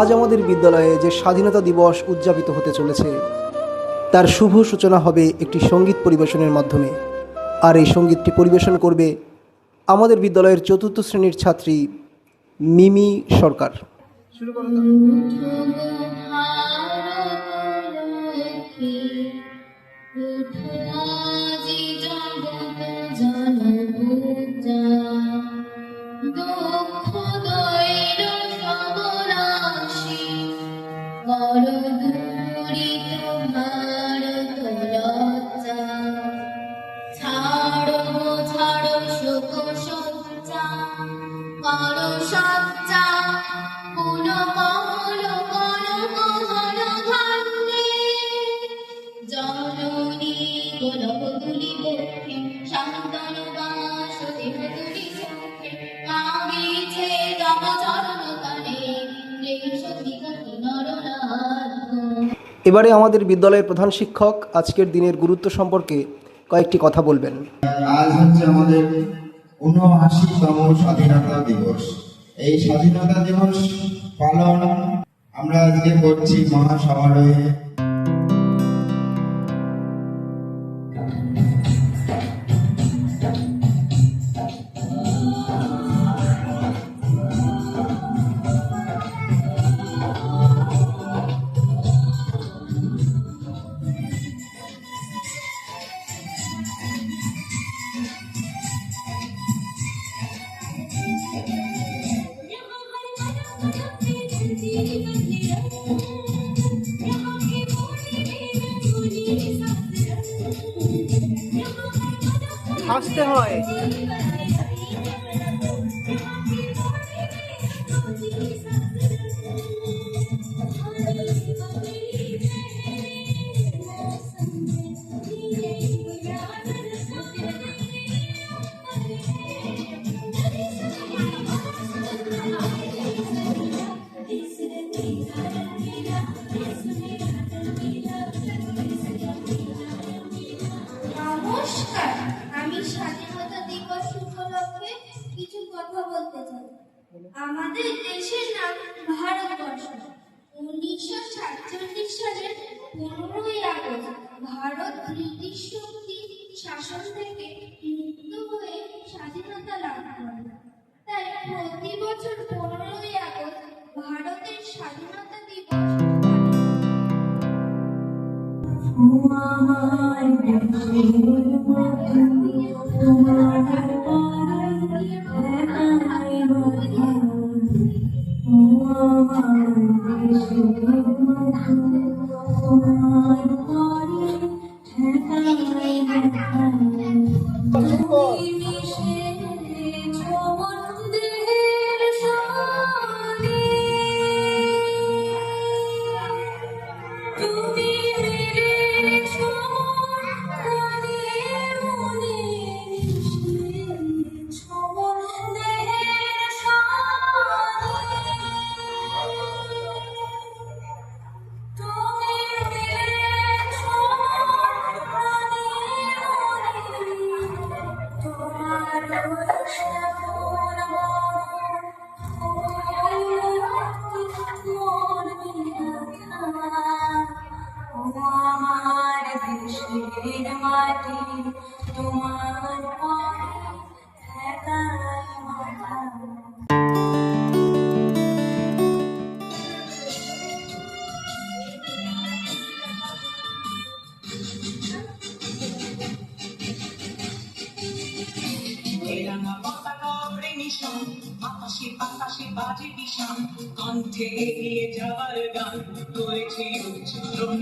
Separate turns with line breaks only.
আজ আমাদের বিদ্যালয়ে যে স্বাধীনতা দিবস উদযাপিত হতে চলেছে, তার শুভ সূচনা হবে একটি সংগীত পরিবেশনের মাধ্যমে। আর এই সঙ্গীতটি পরিবেশন করবে আমাদের বিদ্যালয়ের চতুর্থ শ্রেণির ছাত্রী মিমি সরকার। শুরু করো এবারে আমাদের বিদ্যালয়ের প্রধান শিক্ষক আজকের দিনের গুরুত্ব সম্পর্কে কয়েকটি কথা বলবেন।
আজ হচ্ছে আমাদের উনআশিতম স্বাধীনতা দিবস। এই স্বাধীনতা দিবস পালন আমরা আজকে করছি মহাসমারোহে।
হাসতে হয়।
আমাদের দেশের নাম ভারতবর্ষ। উনিশশো সাতচল্লিশ সালের পনেরোই আগস্ট ভারত ব্রিটিশ শক্তি শাসন থেকে মুক্ত হয়ে স্বাধীনতা লাভ করে। তাই প্রতি বছর পনেরোই আগস্ট ভারতের স্বাধীনতা দিবস পালন Oh,
এলানা পতাকা ওড়ে নিশান আকাশে বাতাসে বাজে বিশান কণ্ঠে এগিয়ে যাওয়ার গান করেছি উচ্চারণ।